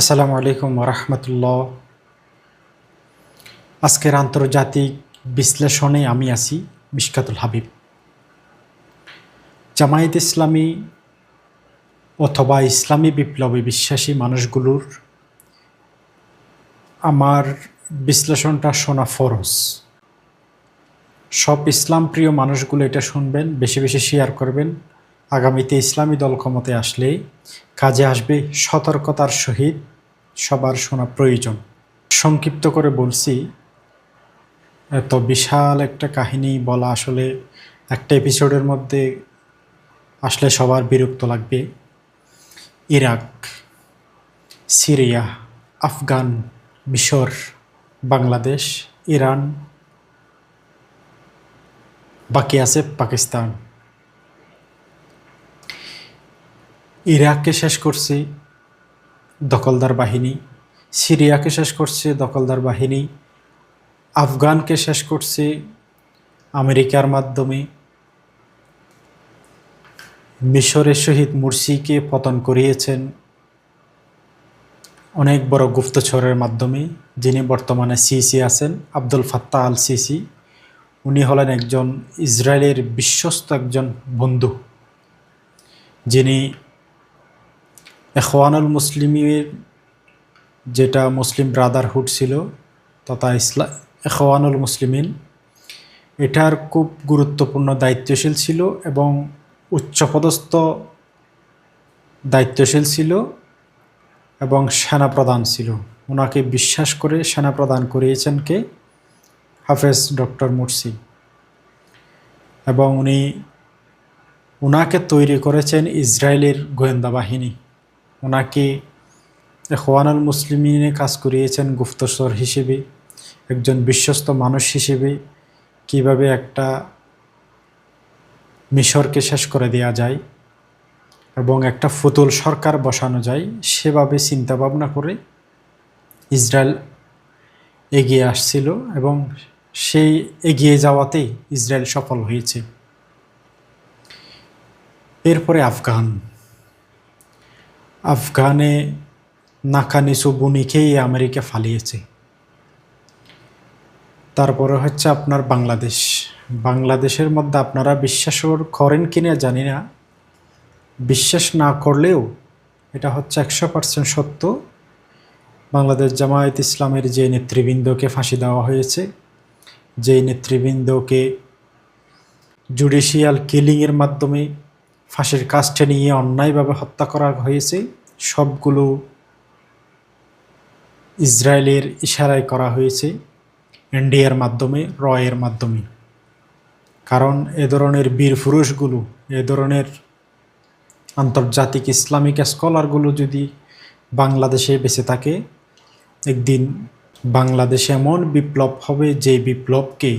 আসসালামু আলাইকুম রহমতুল্লাহ আজকের আন্তর্জাতিক বিশ্লেষণে আমি আছি মিশকাতুল হাবিব। জামায়াত ইসলামী অথবা ইসলামী বিপ্লবী বিশ্বাসী মানুষগুলোর আমার বিশ্লেষণটা শোনা ফরজ। সব ইসলাম প্রিয় মানুষগুলো এটা শুনবেন, বেশি বেশি শেয়ার করবেন। আগামীতে ইসলামী দল ক্ষমতায় আসলে কাজে আসবে সতর্কতার সহিত সবার শোনা প্রয়োজন। সংক্ষিপ্ত করে বলছি, এত বিশাল একটা কাহিনী বলা আসলে একটা এপিসোডের মধ্যে আসলে সবার বিরক্ত লাগবে। ইরাক, সিরিয়া, আফগান, মিশর, বাংলাদেশ, ইরান, বাকি আছে পাকিস্তান। ইরাককে শেষ করছে, দখলদার বাহিনী। সিরিয়াকে শেষ করছে, দখলদার বাহিনী। আফগানকে শেষ করছে, আমেরিকার মাধ্যমে। মিশরের শহীদ মুরসিকে পতন করিয়েছেন অনেক বড় গুপ্তচরের মাধ্যমে, যিনি বর্তমানে সিসি আছেন, আব্দুল ফাত্তা আল সিসি উনি হলেন একজন ইসরায়েলের বিশ্বস্ত একজন বন্ধু, যিনি এখওয়ানুল মুসলিমের যেটা মুসলিম ব্রাদারহুড ছিল, তথা ইসলাম এখওয়ানুল মুসলিমিন, এটার খুব গুরুত্বপূর্ণ দায়িত্বশীল ছিল এবং উচ্চপদস্থ দায়িত্বশীল ছিল এবং সেনাপ্রধান ছিল। ওনাকে বিশ্বাস করে সেনাপ্রদান করিয়েছেন কে? হাফেজ ডক্টর মুরসি এবং উনি ওনাকে তৈরি করেছেন ইসরায়েলের গোয়েন্দা বাহিনী। ওনাকে খোয়ানুল মুসলিমিনে কাজ করিয়েছেন গুপ্তস্বর হিসেবে, একজন বিশ্বস্ত মানুষ হিসেবে। কীভাবে একটা মিশরকে শেষ করে দেয়া যায় এবং একটা ফুতুল সরকার বসানো যায়, সেভাবে চিন্তা ভাবনা করে ইসরায়েল এগিয়ে আসছিল এবং সেই এগিয়ে যাওয়াতেই ইসরায়েল সফল হয়েছে। এরপরে আফগান। আফগানে নাকানিসু বুনিকেই আমেরিকা ফালিয়েছে। তারপরে হচ্ছে আপনার বাংলাদেশ। বাংলাদেশের মধ্যে আপনারা বিশ্বাস করেন কি না জানি না। বিশ্বাস না করলেও এটা হচ্ছে একশো পার্সেন্ট সত্য। বাংলাদেশ জামায়াত ইসলামের যে নেতৃবৃন্দকে ফাঁসি দেওয়া হয়েছে, যে নেতৃবৃন্দকে জুডিশিয়াল কিলিংয়ের মাধ্যমে ফাঁসির কাজটা নিয়ে অন্যায়ভাবে হত্যা করা হয়েছে। সবগুলো ইসরায়েলের ইশারায় করা হয়েছে ইন্ডিয়ার মাধ্যমে, রয়ের মাধ্যমে। কারণ এ ধরনের বীর পুরুষগুলো, এ ধরনের আন্তর্জাতিক ইসলামিক স্কলারগুলো যদি বাংলাদেশে বেঁচে থাকে, একদিন বাংলাদেশে এমন বিপ্লব হবে যে বিপ্লবকে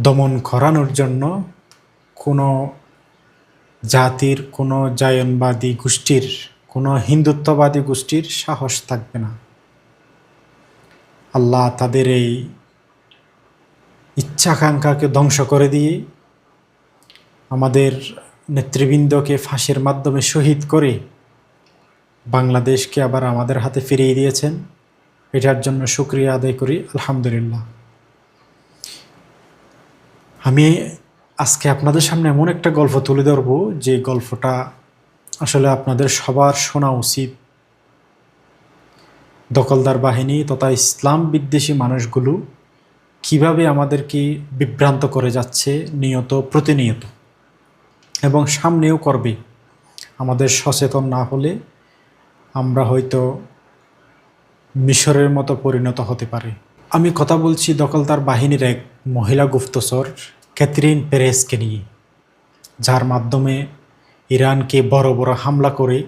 দমন করানোর জন্য কোনো জাতির, কোনো জায়নবাদী গোষ্ঠীর, কোনো হিন্দুত্ববাদী গোষ্ঠীর সাহস থাকবে না। আল্লাহ তাদের এই ইচ্ছাকাঙ্ক্ষাকে ধ্বংস করে দিয়ে আমাদের নেতৃবৃন্দকে ফাঁসির মাধ্যমে শহীদ করে বাংলাদেশকে আবার আমাদের হাতে ফিরিয়ে দিয়েছেন। এটার জন্য সুক্রিয়া আদায় করি, আলহামদুলিল্লাহ। আমি আজকে আপনাদের সামনে এমন একটা গল্প তুলে ধরব, যে গল্পটা আসলে আপনাদের সবার শোনা উচিত। দখলদার বাহিনী তথা ইসলাম বিদ্বেষী মানুষগুলো কীভাবে আমাদেরকে বিভ্রান্ত করে যাচ্ছে নিয়ত, প্রতিনিয়ত, এবং সামনেও করবে। আমাদের সচেতন না হলে আমরা হয়তো মিশরের মতো পরিণত হতে পারে। আমি কথা বলছি দখলদার বাহিনীর এক মহিলা গুপ্তচর ক্যাথরিন পেরেসকে নিয়ে, যার মাধ্যমে ইরানকে বড় বড় হামলা করে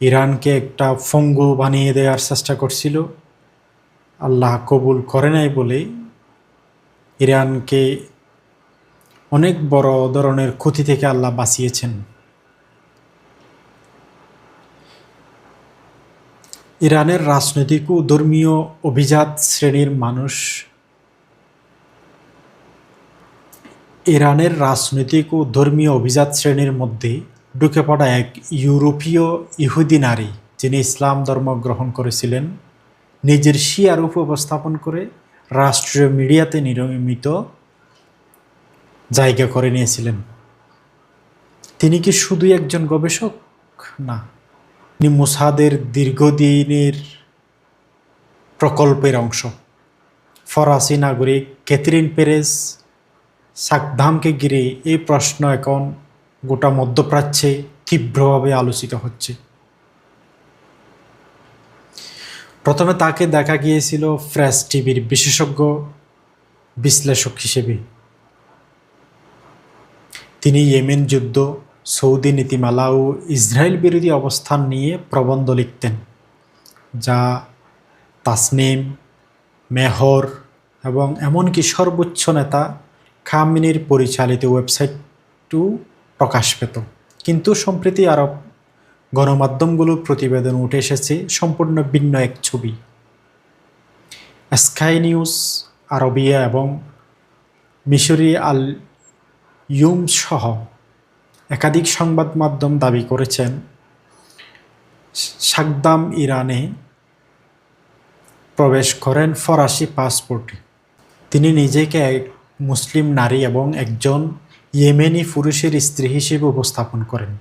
ইরানকে একটা ফঙ্গু বানিয়ে দেওয়ার চেষ্টা করছিল। আল্লাহ কবুল করে নাই বলে ইরানকে অনেক বড় ধরনের ক্ষতি থেকে আল্লাহ বাঁচিয়েছেন। ইরানের রাজনৈতিক ও ধর্মীয় অভিজাত শ্রেণির মানুষ ইরানের রাজনৈতিক ও ধর্মীয় অভিজাত শ্রেণির মধ্যে ঢুকে পড়া এক ইউরোপীয় ইহুদি নারী, যিনি ইসলাম ধর্ম গ্রহণ করেছিলেন, নিজের শিয়ার উপস্থাপন করে রাষ্ট্রীয় মিডিয়াতে নিয়মিত জায়গা করে নিয়েছিলেন। তিনি কি শুধু একজন গবেষক? না। তিনি মুসাদের দীর্ঘদিনের প্রকল্পের অংশ। ফরাসি নাগরিক ক্যাথরিন পেরেস সাকধামকে ঘিরে এই প্রশ্ন এখন গোটা মধ্যপ্রাচ্যে তীব্রভাবে আলোচিত হচ্ছে। প্রথমে তাকে দেখা গিয়েছিল ফ্রেশ টিভির বিশেষজ্ঞ, বিশ্লেষক হিসেবে। তিনি ইয়েমেন যুদ্ধ, সৌদি নীতিমালা ও ইসরায়েল বিরোধী অবস্থান নিয়ে প্রবন্ধ লিখতেন, যা তাসনিম, মেহর এবং এমনকি সর্বোচ্চ নেতা খামিনির পরিচালিত ওয়েবসাইটও প্রকাশ পেত। কিন্তু সম্প্রতি আরব গণমাধ্যমগুলো প্রতিবেদন উঠে এসেছে সম্পূর্ণ ভিন্ন এক ছবি। স্কাই নিউজ, আরবিয়া এবং মিশরি আল ইউম সহ একাধিক সংবাদ মাধ্যম দাবি করেছেন, সাকদাম ইরানে প্রবেশ করেন ফরাসি পাসপোর্টে। তিনি নিজেকে এক মুসলিম নারী এবং একজন ইয়েমেনি পুরুষের স্ত্রী হিসেবে উপস্থাপন করেন।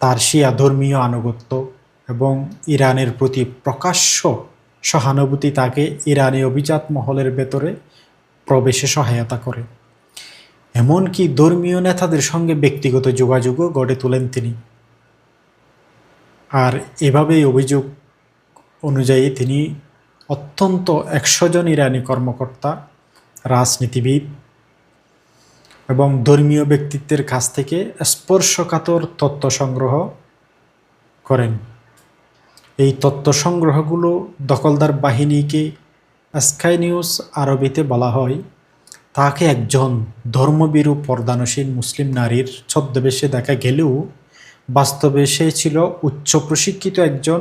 তার শিয়া ধর্মীয় আনুগত্য এবং ইরানের প্রতি প্রকাশ্য সহানুভূতি তাকে ইরানি অভিজাত মহলের ভেতরে প্রবেশে সহায়তা করে। এমনকি ধর্মীয় নেতাদের সঙ্গে ব্যক্তিগত যোগাযোগও গড়ে তোলেন তিনি। আর এভাবেই অভিযোগ অনুযায়ী তিনি অত্যন্ত একশো জন ইরানি কর্মকর্তা রাজনীতিবিদ এবং ধর্মীয় ব্যক্তিত্বের কাছ থেকে স্পর্শকাতর তত্ত্ব সংগ্রহ করেন। এই তত্ত্ব সংগ্রহগুলো দখলদার বাহিনীকে স্কাই নিউজ আরবিতে বলা হয়, তাকে একজন ধর্মবিরু পর্দানসীন মুসলিম নারীর ছদ্মবেশে দেখা গেলেও বাস্তবে সে ছিল উচ্চ প্রশিক্ষিত একজন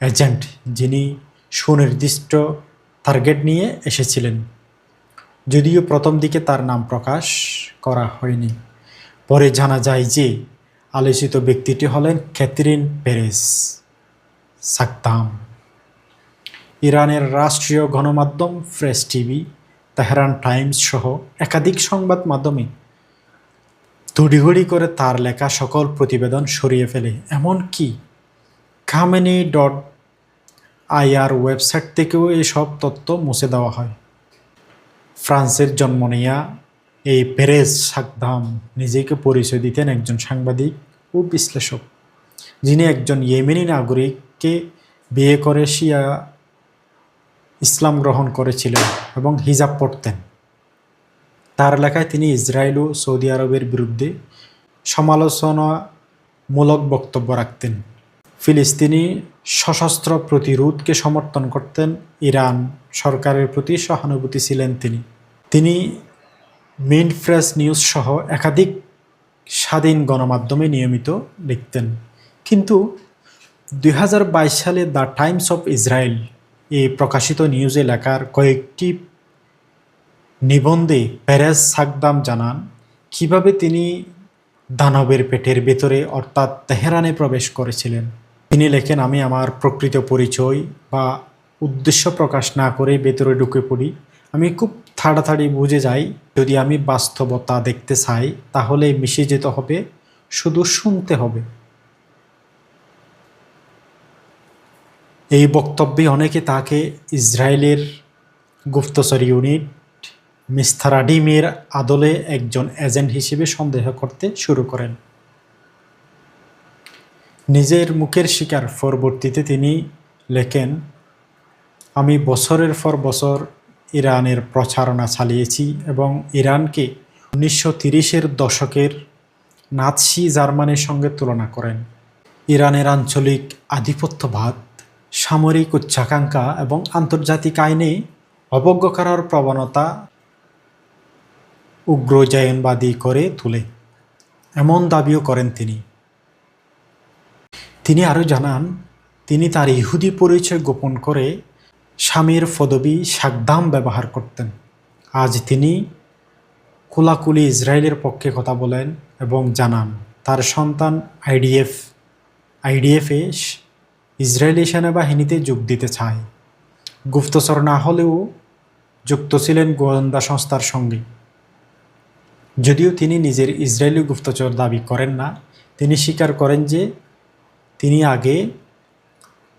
এজেন্ট যিনি সুনির্দিষ্ট টার্গেট নিয়ে এসেছিলেন। যদিও প্রথম দিকে তার নাম প্রকাশ করা হয়নি। পরে জানা যায় যে আলোচিত ব্যক্তিটি হলেন ক্যাথরিন পেরেস সাকতাম। ইরানের রাষ্ট্রীয় গণমাধ্যম ফ্রেস টিভি, তেহরান টাইমস সহ একাধিক সংবাদ মাধ্যমে তড়িঘড়ি করে তার লেখা সকল প্রতিবেদন সরিয়ে ফেলে। এমনকি খামেনি ডট আইআর ওয়েবসাইট থেকেও এসব তথ্য মুছে দেওয়া হয়। ফ্রান্সের জন্ম নেয়া এই পেরেজ সাকদাম নিজেকে পরিচয় দিতেন একজন সাংবাদিক ও বিশ্লেষক, যিনি একজন ইয়েমেনি নাগরিককে বিয়ে করে শিয়া ইসলাম গ্রহণ করেছিলেন এবং হিজাব পড়তেন। তার লেখায় তিনি ইসরায়েল ও সৌদি আরবের বিরুদ্ধে সমালোচনামূলক বক্তব্য রাখতেন। ফিলিস্তিনি সশস্ত্র প্রতিরোধকে সমর্থন করতেন ইরান সরকারের প্রতি সহানুভূতি ছিলেন তিনি। তিনি মিন্ট ফ্রেশ নিউজ সহ একাধিক স্বাধীন গণমাধ্যমে নিয়মিত লিখতেন। কিন্তু দুই হাজার বাইশ সালে দ্য টাইমস অফ ইসরায়েল এ প্রকাশিত নিউজে লেখার কয়েকটি নিবন্ধে প্যারেস সাকদাম জানান, কীভাবে তিনি দানবের পেটের ভেতরে অর্থাৎ তেহরানে প্রবেশ করেছিলেন। তিনি লেখেন, আমি আমার প্রকৃত পরিচয় বা উদ্দেশ্য প্রকাশ না করে ভেতরে ঢুকে পড়ি। আমি খুব তাড়াতাড়ি বুঝে যাই। যদি আমি বাস্তবতা দেখতে চাই, তাহলে মিশে যেতে হবে, শুধু শুনতে হবে। এই বক্তব্যে অনেকে তাকে ইসরায়েলের গুপ্তচর ইউনিট মিস্তারাডিমের আদলে একজন এজেন্ট হিসেবে সন্দেহ করতে শুরু করেন। নিজের মুখের শিকার পরবর্তীতে তিনি লেখেন, আমি বছরের পর বছর ইরানের প্রচারণা চালিয়েছি এবং ইরানকে উনিশশো তিরিশের দশকের নাৎসি জার্মানির সঙ্গে তুলনা করেন। ইরানের আঞ্চলিক আধিপত্যবাদ, সামরিক উচ্চাকাঙ্ক্ষা এবং আন্তর্জাতিক আইনে অবজ্ঞ করার প্রবণতা উগ্রজায়নবাদী করে তোলে। এমন দাবিও করেন তিনি। তিনি আরও জানান, তিনি তার ইহুদি পরিচয় গোপন করে স্বামীর পদবি সাকদাম ব্যবহার করতেন। আজ তিনি কোলাকুলি ইসরায়েলের পক্ষে কথা বলেন এবং জানান, তার সন্তান আইডিএফ, আইডিএফে ইসরায়েলি সেনাবাহিনীতে যোগ দিতে চায়। গুপ্তচর না হলেও যুক্ত ছিলেন গোয়েন্দা সংস্থার সঙ্গে। যদিও তিনি নিজের ইসরায়েলি গুপ্তচর দাবি করেন না, তিনি স্বীকার করেন যে তিনি আগে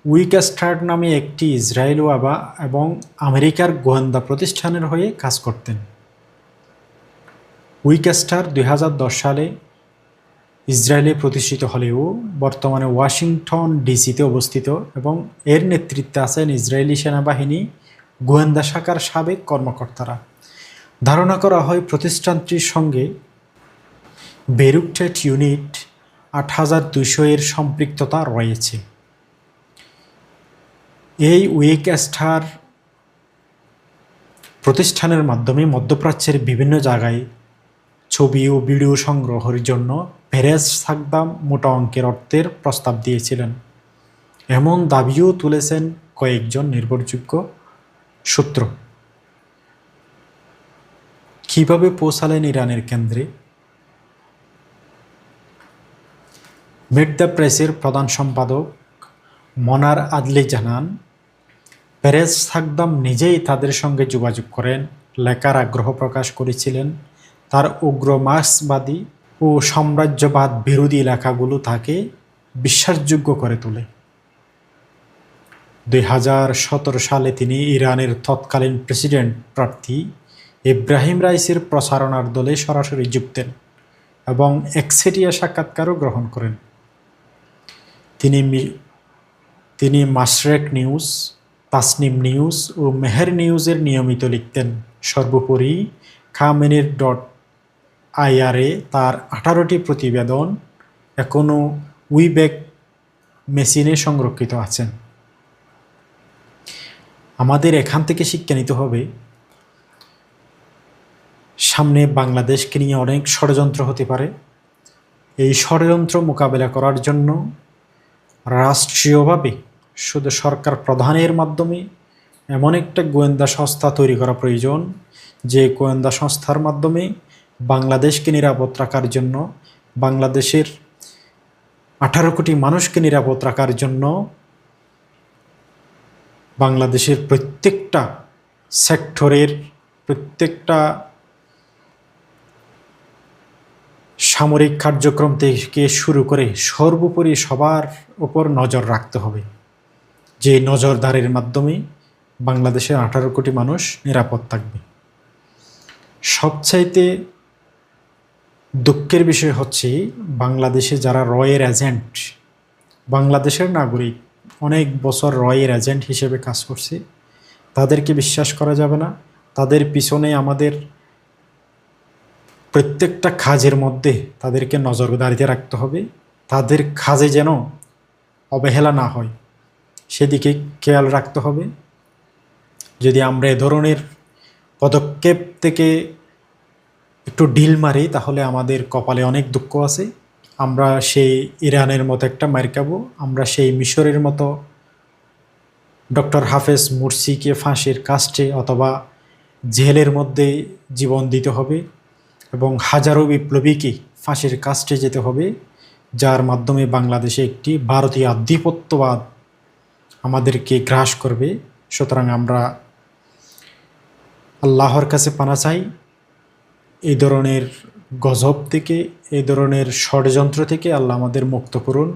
উইকাস্টার্ড নামে একটি ইসরায়েল ওয়াবা এবং আমেরিকার গোয়েন্দা প্রতিষ্ঠানের হয়ে কাজ করতেন। উইকাস্টার দুই সালে ইসরায়েলে প্রতিষ্ঠিত হলেও বর্তমানে ওয়াশিংটন ডিসিতে অবস্থিত এবং এর নেতৃত্বে আছেন ইসরায়েলি সেনাবাহিনী, গোয়েন্দা শাখার সাবেক কর্মকর্তারা। ধারণা করা হয় প্রতিষ্ঠানটির সঙ্গে বেরুকটেট ইউনিট আট হাজার দুইশো এর সম্পৃক্ততা রয়েছে। এই উইকস্টার প্রতিষ্ঠানের মাধ্যমে মধ্যপ্রাচ্যের বিভিন্ন জায়গায় ছবি ও ভিডিও সংগ্রহের জন্য পেরেজ সাকদাম মোটা অঙ্কের অর্থের প্রস্তাব দিয়েছিলেন। এমন দাবিও তুলেছেন কয়েকজন নির্ভরযোগ্য সূত্র। কীভাবে পৌঁছালেন ইরানের কেন্দ্রে? মিড দ্য প্রেসের প্রধান সম্পাদক মনার আদলি জানান পেরেজ সাকদাম নিজেই তাদের সঙ্গে যোগাযোগ করেন। লেখার আগ্রহ প্রকাশ করেছিলেন। তার উগ্র মার্ক্সবাদী ও সাম্রাজ্যবাদ বিরোধী লেখাগুলো তাকে বিশ্বাসযোগ্য করে তোলে। দুই হাজার সতেরো সালে তিনি ইরানের তৎকালীন প্রেসিডেন্ট প্রার্থী ইব্রাহিম রাইসের প্রচারণার দলে সরাসরি যুক্তেন এবং একসেটিয়া সাক্ষাৎকারও গ্রহণ করেন। তিনি তিনি মাসরেক নিউজ, তাসনিম নিউজ ও মেহের নিউজের নিয়মিত লিখতেন। সর্বোপরি খামেনের ডট আইআরএ তার আঠারোটি প্রতিবেদন এখনও উইবেক মেশিনে সংরক্ষিত আছেন। আমাদের এখান থেকে শিক্ষা নিতে হবে। সামনে বাংলাদেশকে নিয়ে অনেক ষড়যন্ত্র হতে পারে। এই ষড়যন্ত্র মোকাবেলা করার জন্য রাষ্ট্রীয়ভাবে শুধু সরকার প্রধানের মাধ্যমে এমন একটা গোয়েন্দা সংস্থা তৈরি করা প্রয়োজন, যে গোয়েন্দা সংস্থার মাধ্যমে বাংলাদেশকে নিরাপদ রাখার জন্য, বাংলাদেশের আঠারো কোটি মানুষকে নিরাপদ রাখার জন্য বাংলাদেশের প্রত্যেকটা সেক্টরের প্রত্যেকটা সামরিক কার্যক্রম থেকে শুরু করে সর্বোপরি সবার উপর নজর রাখতে হবে। যে নজরদারির মাধ্যমে বাংলাদেশের আঠারো কোটি মানুষ নিরাপদ থাকবে। সবচাইতে দুঃখের বিষয় হচ্ছে, বাংলাদেশে যারা রয়ের এজেন্ট, বাংলাদেশের নাগরিক অনেক বছর রয়ের এজেন্ট হিসেবে কাজ করছে। তাদেরকে বিশ্বাস করা যাবে না। তাদের পিছনে আমাদের প্রত্যেকটা কাজের মধ্যে তাদেরকে নজরদারিতে রাখতে হবে। তাদের কাজে যেন অবহেলা না হয়, সেদিকে খেয়াল রাখতে হবে। যদি আমরা এ ধরনের পদক্ষেপ থেকে একটু ঢিল মারি, তাহলে আমাদের কপালে অনেক দুঃখ আছে। আমরা সেই ইরানের মতো একটা মার খাব, আমরা সেই মিশরের মতো ডক্টর হাফেজ মুরসিকে ফাঁসির কাস্টে অথবা জেলের মধ্যে জীবন দিতে হবে। এবং হাজারো বিপ্লবীকে ফাঁসির কাস্টে যেতে হবে, যার মাধ্যমে বাংলাদেশে একটি ভারতীয় আধিপত্যবাদ আমাদেরকে গ্রাস করবে। সুতরাং আমরা আল্লাহর কাছে পানা চাই। এই ধরনের গজব থেকে, এই ধরনের ষড়যন্ত্র থেকে আল্লাহ আমাদের মুক্ত করুন।